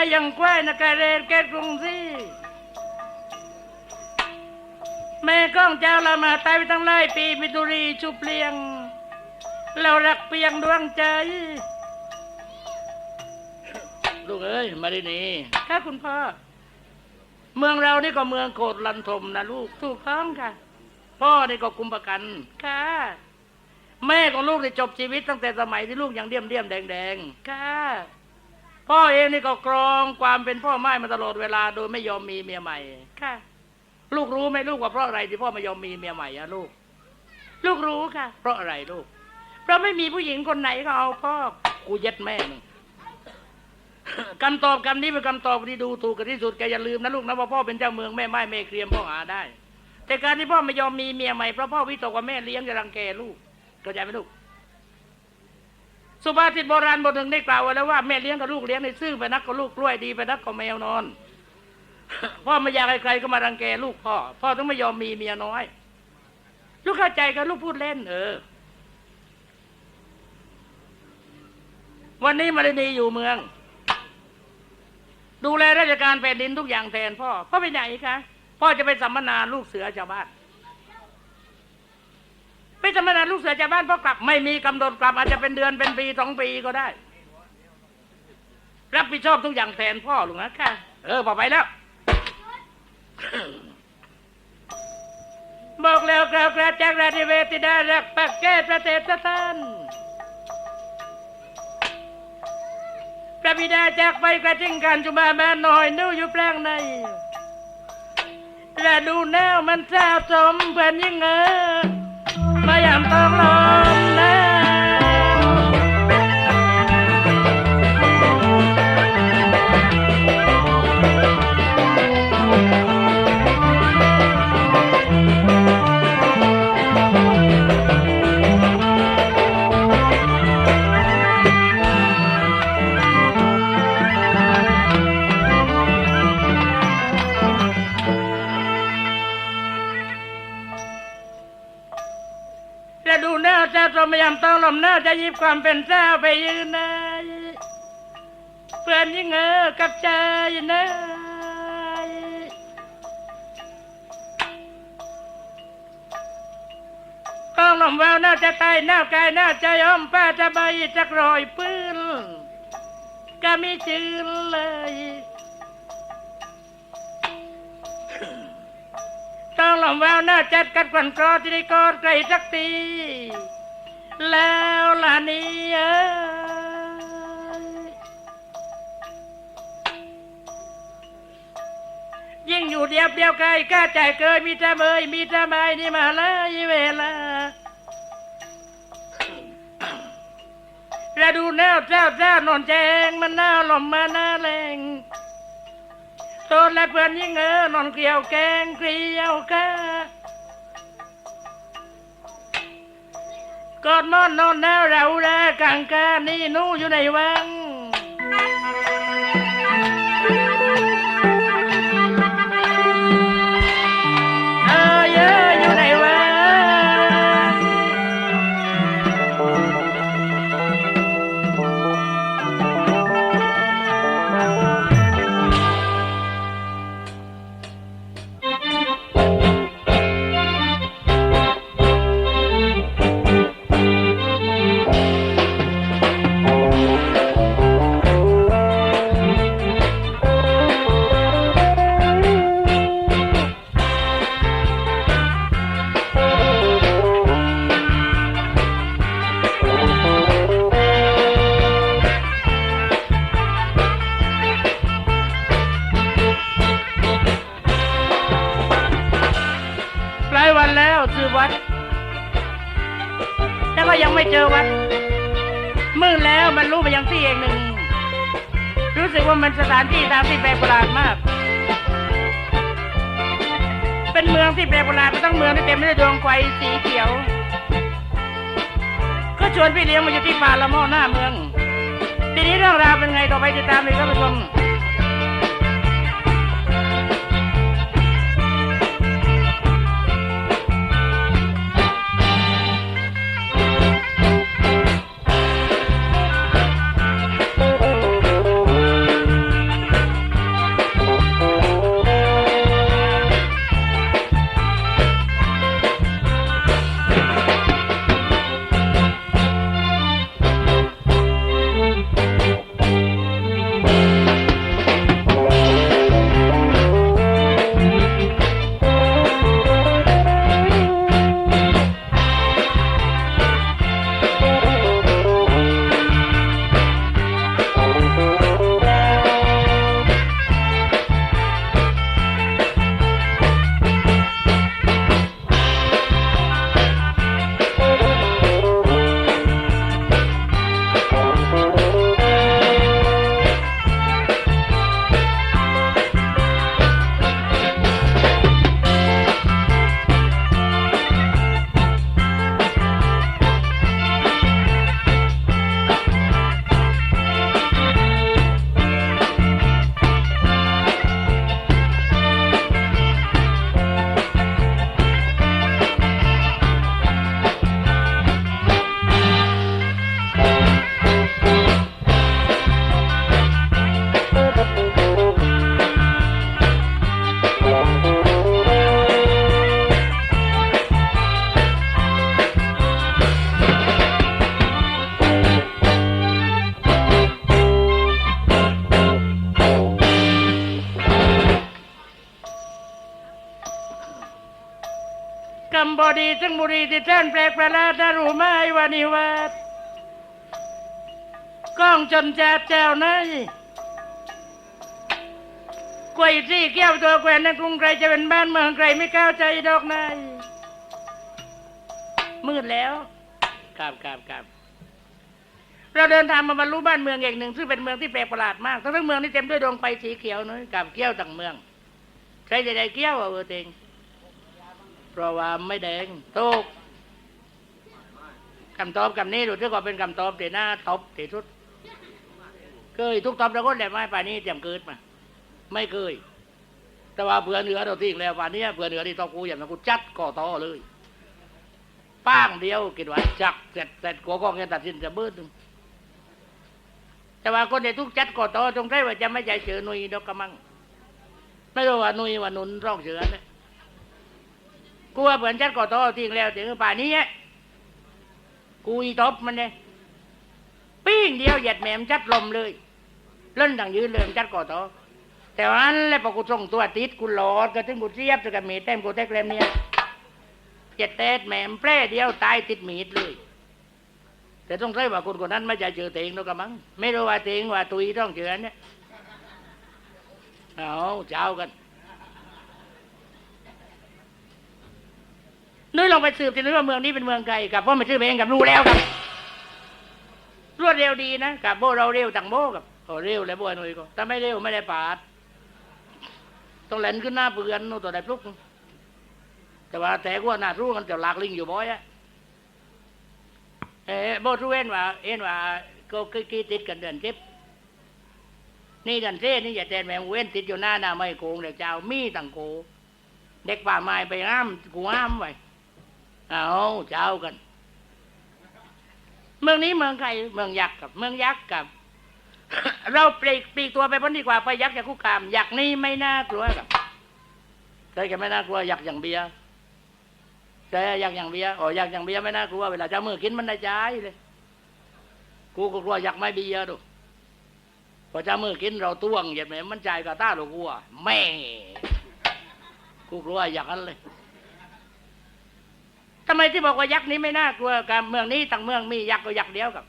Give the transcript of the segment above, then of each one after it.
รีเป็นมายังควายนะกะเรนแกกรุงซีแม่ก้องเจ้าละมาตายไปตั้งหลายปีมิตุรีชุบเลียง เรารักเพียงดวงใจ ลูกเอ้ย มาดินีค่ะคุณพ่อ เมืองเรานี่ก็เมืองโกดลันทมนะลูก ถูกต้องค่ะ พ่อนี่ก็กุมประกัน ค่ะ แม่ของลูกได้จบชีวิตตั้งแต่สมัยที่ลูกยังเดี่ยมเดี่ยมแดงแดงๆค่ะ พ่อเองนี่ก็กรองความเป็นพ่อไม้มาตลอดเวลาโดยไม่ยอมมีเมียใหม่ ค่ะ ลูกรู้ไหมลูกว่าเพราะอะไรที่พ่อไม่ยอมมีเมียใหม่อะลูก ลูกรู้ค่ะ เพราะอะไรลูก เพราะไม่มีผู้หญิงคนไหนก็เอาพ่อกูเย็ดแม่มึงคำตอบคำนี้เป็นคำตอบที่ดูถูกกันที่สุดแกอย่าลืมนะลูกนะว่าพ่อเป็นเจ้าเมืองแม่ไม้แม่เครียมพ่อหาได้ แต่การที่พ่อไม่ยอมมีเมียใหม่เพราะพ่อวิตกว่าแม่เลี้ยงจะรังแกลูกเข้าใจไหมลูก สุภาษิตโบราณบทหนึ่งได้กล่าวไว้แล้วว่าแม่เลี้ยงกับลูกเลี้ยงในซื่อไปนักกับลูกกล้วยดีไปนักกับแมวนอน พ่อไม่อยากให้ใครก็มารังแกลูกพ่อ พ่อต้องไม่ยอมมีเมียน้อย ลูกเข้าใจกันลูกพูดเล่น เออ วันนี้มารินีอยู่เมือง ดูแลราชการแผ่นดินทุกอย่างแทนพ่อพ่อไปไหนคะพ่อจะไปสัมมนาลูกเสือชาวบ้าน ไปสัมมนาลูกเสือชาวบ้านพ่อกลับ ไม่มีกำหนดกลับอาจจะเป็นเดือนเป็นปีสองปีก็ได้ รับผิดชอบทุกอย่างแทนพ่อลุงนะค่ะ เออพอไปแล้ว บอกแล้วกล่าวกระจากราธิเวติดารักปักแก้ประเทศท่านพระบิดาจากไปกระทิ้งกันจุมาบ้านหน่อยนู่อยู่แปลงในและดูแนวมันเศร้าสมเพื่อนยิ่งเออ มายามต้องลม บความเป็นเจ้าไปยืนในเพื่อนยิ่งเออกับใจนะต้องลมแววหน้าจะตายหน้ากายหน้าใจอ้อมป้าจะใบจักรอยปืนก็มีจืนเลยต้องลมแววหน้าจัดกัดกวนกรอที่ได้กอดไกลสักที แล้วล่ะนี่เอยยิ่งอยู่เดียบเดียวไกลกล้าใจเกยมีแต่เมยมีแต่ไม้นี่มาเลยเวลาแลดูแนวเจ้าเจ้านอนแจงมันหน้าลมมาหน้าแรงโซนและเพื่อนยิ่งเออนอนเกลียวแกงเกลียวกา กอดมอนนอนแนวเราแลกังกานี่นูอยู่ในวัง รู้สึกว่ามันสถานที่ตามที่แปลโบราณมาก เป็นเมืองที่แปลโบราณก็ต้องเมืองที่เต็มไปด้วยดวงไฟสีเขียว ก็ชวนพี่เลี้ยงมาอยู่ที่ป่าละม่อหน้าเมือง ทีนี้เรื่องราวเป็นไงต่อไปติดตามเลยครับผู้ชม บอดีทั้งบุรีที่ท่านแปลกประหลาดนะรู้ไหมว่านิวัดกล้องจนแจดแจวไหนกวยซี่เกี้ยวตัวแกวนในกรุงใครจะเป็นบ้านเมืองใครไม่เข้าใจดอกนายมืดแล้วครับครับครับเราเดินทางมาบรรลุบ้านเมืองอย่างหนึ่ง ซึ่งเป็นเมืองที่แปลกประหลาดมากทั้งทั้งเมืองนี่เต็มด้วยดวงไฟสีเขียวน้อยกับเกี้ยวต่างเมือง ใครจะได้เกี้ยวอะเออเตง เพราะว่าไม่แดงโตกคำตอบคำนี้ดูที่ว่าเป็นคำตอบที่น่าตบที่สุด เคยทุกตอบแล้วก็แหลมไม้ป่านนี้เตรียมเกิดมา ไม่เคย แต่ว่าเผื่อเหนือเราทิ้งแล้วป่านนี้เผื่อเหนือที่ตอกูอย่างนั้นกูจัดก่อต่อเลยป้างเดียวกินไว้จักเสร็จเสร็จกัวกองแกตัดสินจะบื้อนึงแต่ว่าคนในทุกจัดก่อต่อตรงได้ว่าจะไม่ใจเสือหนุยดอกกระมัง ไม่รู้ว่าหนุยว่าหนุนร่องเสือเนี่ย กูว่าเผื่อนจัดก่อต่อทิ้งแล้วถึงป่านนี้กูอีทบมันเนี่ยปิ้งเดียวเหยียดแหมมจัดลมเลยเล่นดังยืนเลยจัดก่อต่อแต่ว่านั้นแหละพอกูส่งตัวติดกูหลอดก็ถึงกูเสียบจะกับมีดเต็มกูเทกเล่มเนี่ยเจ็ดเตดแหมมแปร่เดียวตายติดมีดเลยแต่ต้องใช่ว่าคนคนนั้นไม่จะเจอเตงแล้วก็มั้งไม่รู้ว่าเตงว่าตุยต้องเจอเนี่ยเอาเจ้ากัน นุ้ยลองไปสืบสินุ้ยว่าเมืองนี้เป็นเมืองไกลกับพราะมันชื่อเองกับรู้แล้วครับ รวดเร็วดีนะกับโบเราเร็วต่างโบกับโอเร็วแล้วโบหน่อยก็ถ้าไม่เร็วไม่ได้ปาดต้องเลนขึ้นหน้าเปลือนโน่นตัวใดพลุก แต่ว่าแต่ว่าหน้ารู้กันจะหลากลิงอยู่บ่อยอะเออโบรู้เอ็นว่า เอ็นว่าก็กี่ติดกันเดือนเจ็บนี่เดือนเซ่นี่อย่าแทนแมงเว้นติดอยู่หน้าหน้าไม่โกงเด็กเจ้ามีตังโก เด็กป่าไม้ไปห้ามกูห้ามไว้ เอาเจ้ากัน เมืองนี้เมืองใครเมืองยักษ์กับ เมืองยักษ์กับ เราปลีกปลีกตัวไปพ้นดีกว่าไปยักษ์จะคุกคามยักษ์นี่ไม่น่ากลัวกับใช่แกไม่น่ากลัวยักษ์อย่างเบียร์ใช่ยักษ์อย่างเบียร์อ๋อยักษ์อย่างเบียร์ไม่น่ากลัวเวลาเจ้ามือกินมันได้ใจเลยกูก็กลัวยักษ์ไม่เบียร์ดูพอเจ้ามือกินเราต้วงเหยียดแหมมันใจกับตาเรากลัวแม่กูกลัวยักษ์นั้นเลย ทำไมที่บอกว่ายักษ์นี้ไม่น่ากลัวกับเมืองนี้ต่างเมืองมียักษ์ก็ยักษ์เดียวกับ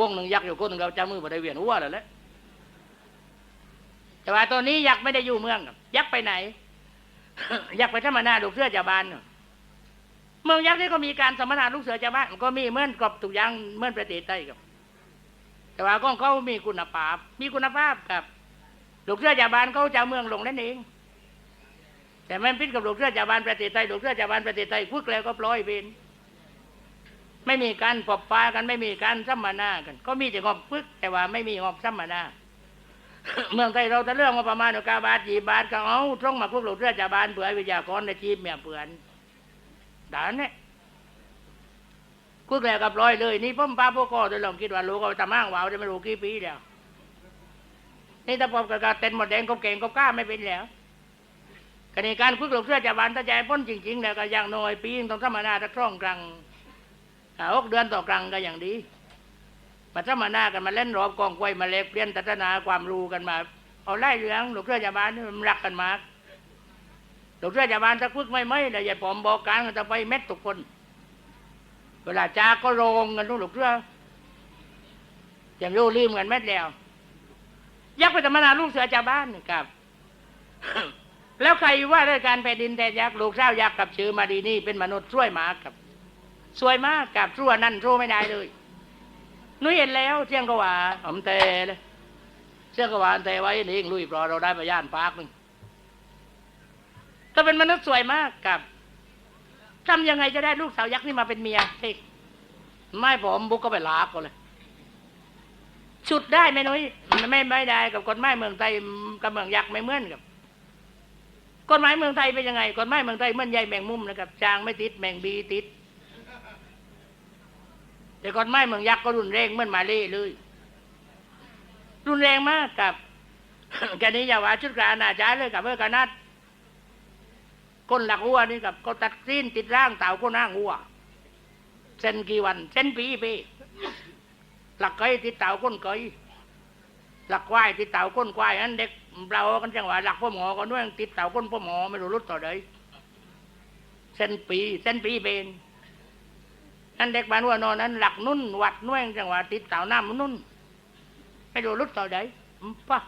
วงหนึ่งยักษ์อยู่คนหนึ่งเราจะมือบ่ได้เวียนหัวแล้วแหละแต่ว่าตอนนี้ยักษ์ไม่ได้อยู่เมืองยักษ์ไปไหน ยักษ์ไปธรรมนาลูกเสือจาบานเมืองยักษ์นี่ก็มีการสมนาลูกเสือจาบ้านก็มีเมื่อนกับทุกย่างเมื่อนประเทศไทยครับ แต่ว่าก็เขามีคุณภาพ มีคุณภาพครับลูกเสือจาบานเขาจะเมืองลงนั่นเอง แต่ไม่พิดกับหลูกเสื้อจาบานประเทศไทยหลูกเสื้อจาบานประเทศไทยคุกแล้วก็ปล่อยเป็นไม่มีการปบฟ้ากันไม่มีการสัมมนากัน ก็มีแต่งบพึกแต่ว่าไม่มีงบสัมมนาเมืองไทยเราจะเรื่องมาประมาณก้าบาทยีบาทก็เอาตรงมาคุกหลุดเรือจาบานเผื่อวิทยากรในชีพเมียเปื่อนด่านเนี่ยคุกแล้วกับร้อยเลย นี่พ่อป้าพ่อก็จะลองคิดว่าลูกเอาตะมั่งวาวจะไม่รู้กี่ปีแล้วนี่ถ้าพบกับกาเต้นหมดแดงก็เก่งก็กล้าไม่เป็นแล้ว กรณีการคุกหลุดเรือจาบานถ้าใจพ้นจริงๆแล้วก็อย่างน้อยปีนึงต้องสัมมนาตะคร่องกลางหกเดือนต่อกลางก็อย่างดีมาถ้ามาหน้ากันมาเล่นรอบกองไว้มาเล็กเปลี่ยนทัศนาความรู้กันมาเอาไล่เรื่องหลวงเชื่อจาบานนี่มันรักกันมากหลวงเชื่อจาบานถ้าพึกไม่ไม่แต่อย่าผมบอกการกันจะไปเม็ดทุกคน เวลาจ้าก็โรงกันทุกหลวงเชื่อยังรู้ลืมกันเม็ดแล้วยักษ์ไปธรรมนาลูกเสือจาบ้านนี่ครับ แล้วใครว่าราชการแผ่นดินแต่ยักษ์ลูกเจ้ายักษ์กับชื่อมาดีนี่เป็นมนุษย์ช่วยมาครับสวยมากกับชั่วนั่นชั่วไม่ได้เลยนุ้ยเห็นแล้วเที่ยงก็ว่าผมเตเลยเที่ยงก็ว่าเตไว้นี่เองลุยปลอเราได้มาย่านปากหนึ่งก็เป็นมนุษย์สวยมากกับทำยังไงจะได้ลูกสาวยักษ์นี่มาเป็นเมียเอกไม่ผมบุกก็ไปลากก็เลยชุดได้ไหมนุ้ยไม่ไม่ได้กับกฎหมายเมืองไทยกับเมืองยักษ์ไม่เหมือนกับ กฎหมายเมืองไทยเป็นยังไงกฎหมายเมืองไทยมือนใยแมงมุมนะครับจางไม่ติดแมงบีติด แต่ก่อนไม้เมืองยักษ์ก็รุนแรงเหมือนมาเล่เลย รุนแรงมากกับแกนี้อย่าว่าชุดกลารอาจารย์เลยกับเมื่อกนัดคนหลักหัวนี่กับก็ตัดสิ้นติดร่างเต่าก็นั่งหัวเส้นกี่วันเส้นปีปีหลักไก่ติดเต่าก้นไก่หลักควายติดเต่าก้นควายอันเด็ก เรากันจังหวะหลักพ่อหมอก็ด้วยติดเต่าก้นพ่อหมอไม่รู้รุดต่อใดเส้นปีเส้นปีเป็นนั่นเด็กบ้านวัวนอนนั้น หลักนุ่นวัดนุ่งจังหวะติดเสาน้ำนุ่นไม่รู้รุดต่อใดอืมปะ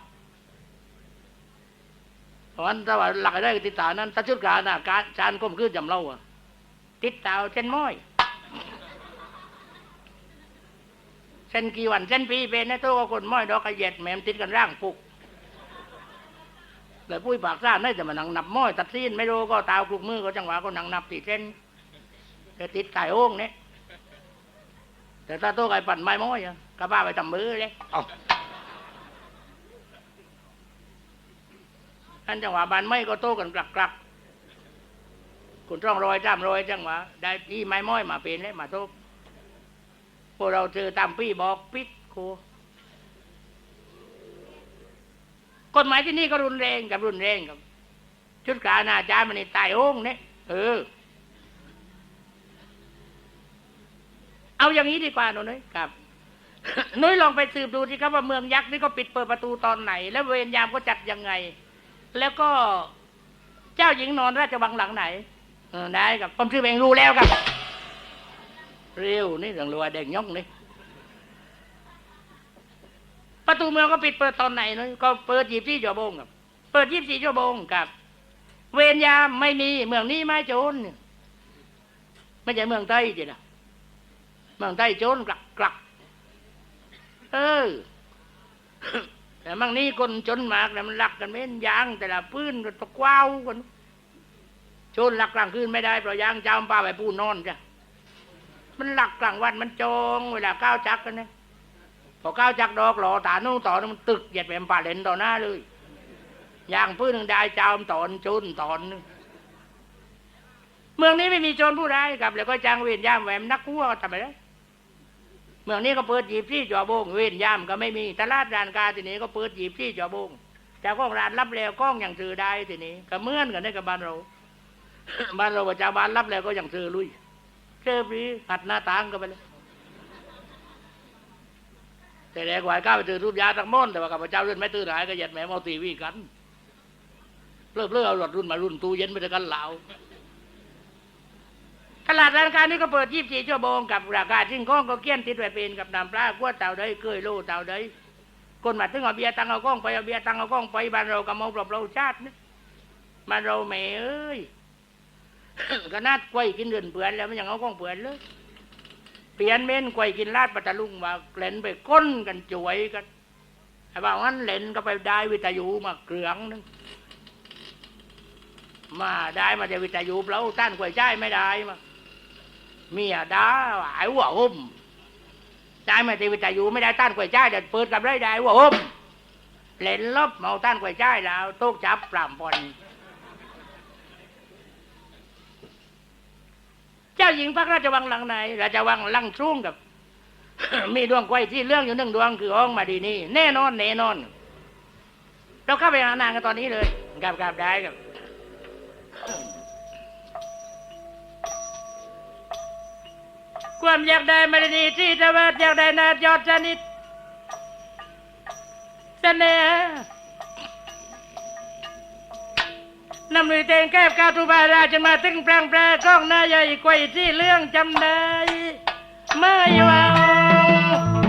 เพราะฉะนั้นถ้าว่าหลักได้ติดเสานั้นถ้าชุดการน่ะการจานก้มขึ้นจำเล่าอะติดเสาเส้นม้อยเส้นกี่วันเส้นปีเป็นนะตัวก็คนม้อยดอกกระเย็ดแหมมติดกันร่างปุก เลยปุ้ยปากซ่าได้แต่มันนังนับม้อยตัดซีนไม่รู้ก็ตาวกลุกมือก็จังหวะก็นังนับตีเส้นแต่ติดไก่โอ่งเนี่ยแต่ถ้าโต๊ะไก่ปั่นไม้ม้อยอะก็บ้าไปทำมือเลยเอาอันจังหวะบานไม่ก็โต้กันกลักกลักๆคุณต้องรอยจ้ำรอยจังหวะได้ที่ไม้ม้อยมาเป็นแล้วมาโต๊ะพวกเราเจอตามพี่บอกปิดครู กฎหมายที่นี่ก็รุนแรงกับรุนแรงกับ ชุดการอาจารย์มันนี่ตายโอ้งเนี่ยเออ เอาอย่างนี้ดีกว่าหนูน้อยครับนุ้ยลองไปสืบดูสิครับว่าเมืองยักษ์นี่ก็ปิดเปิดประตูตอนไหน แล้วเวรยามก็จัดยังไง แล้วก็เจ้าหญิงนอนราชวังหลังไหนได้ครับผมชื่อเองรู้แล้วครับ เร็วนี่เรื่องรัวแดงย่องนี่ ประตูเมืองก็ปิดเปิดตอนไหนเนอะก็เปิดยีบสี่ชั่วโมงครับ เปิดยี่สิบสี่ชั่วโมงครับ เวรยามไม่มีเมืองนี้ไม่โจรเนี่ยไม่ใช่เมืองไทยจีนะเมืองไทยโจรกลักกลักเออแต่เมืองนี้คนจนมากแต่มันหลักกันเม้นยาง แต่ละปืนก็ตะกว้าวกันโจรหลักกลางคืนไม่ได้เพราะยางเจ้าป้าไปปูนอนจ้ะมันหลักกลางวันมันจอง เวลาก้าวจักกันเนี่ย พอก้าวจักดอกหล่อตานู่นต่อนู่นมันตึกเหยียดแหมป่าเลนต่อหน้าเลยอย่างปืนหนึ่งได้จามตอนจุนตอนนึงเมืองนี้ไม่มีโจรผู้ร้ายกับ แล้วก็จ้างเวรยนย่ามแหวมนักหัวก็ทำไปได้เมืองนี้ก็เปิดหยีบที่จ่อโบงเวรยนย่ามก็ไม่มีตลาดร้านกาทีนี้ก็เปิดหยีบที่จ่อโบงแต่ก้องร้านรับแล้วก้องอย่างซื้อได้ทีนี้ก็เมื่อนกันได้กับบ้านเราบ้านเราประชาวบ้านรับแล้วก็อย่างซื้อลุยเจอปีหัดหน้าต่างก็ไปเลย แต่แรกวายก้าไปตื่นรูปยาตั้งม่อนแต่ว่ากับพระเจ้าเลื่อนไม่ตื่นหายก็เหยัดแหมเอตีวีกันเลิกเลิกเอาหลอดรุ่นมารุ่นตู้เย็นไปด้วยกันเหลาตลาดร้านค้านี่ก็เปิดยี่สิบสี่ชั่วโมงกับราคาสิ่งของก็เกี้ยนติดไว้เป็นกับน้ำปลากล้วเต่าได้เกยโลเต่าได้คนมาถึงเอาเบียร์ตังเอากล้องไปเอาเบียร์ตังเอากล้องไปบ้านเรากับมองปลอบเราชาตินี่บ้าเราแม่เอ้ยก็นาดกล้วยกินเดือนเปื่อนแล้วมันยังเอากล้องเปื่อนเลย เปลี่ยนเม้นกวยกินลาดปัตลุงมาเล่นไปก้นกันจวยกันไอ้บ่าวนั้นเล่นก็ไปได้วิทยุมาเกลืองนึงมาได้มาจากวิทยุเราต้านกวยใจไม่ได้มาเมียด่าไอ้หัวหุ่มได้มาจากวิทยุไม่ได้ต้านกวยใจเดี๋ยวเปิดกับได้ได้หัวหุ่มเล่นลบเมาต้านกวยใจแล้วโต๊ะจับปรามปอน หญิงพระราชวังหลังไหนราชวังหลังสูงกับ มีดวงไฟที่เรื่องอยู่หนึ่งดวงคือห้องมาดีนี่แน่นอนแน่นอน เราเข้าไปหานางกันตอนนี้เลยกับกับได้กับความอยากได้มาดีนี่ที่ตะวันอยากได้นายอดชนิดเสน่ห์ นำมือเตงแก้บกาวทุบาราจนมาตึงแปลงแปลกล้องหน้าใหญ่กวที่เรื่องจำได้เมื่อวาน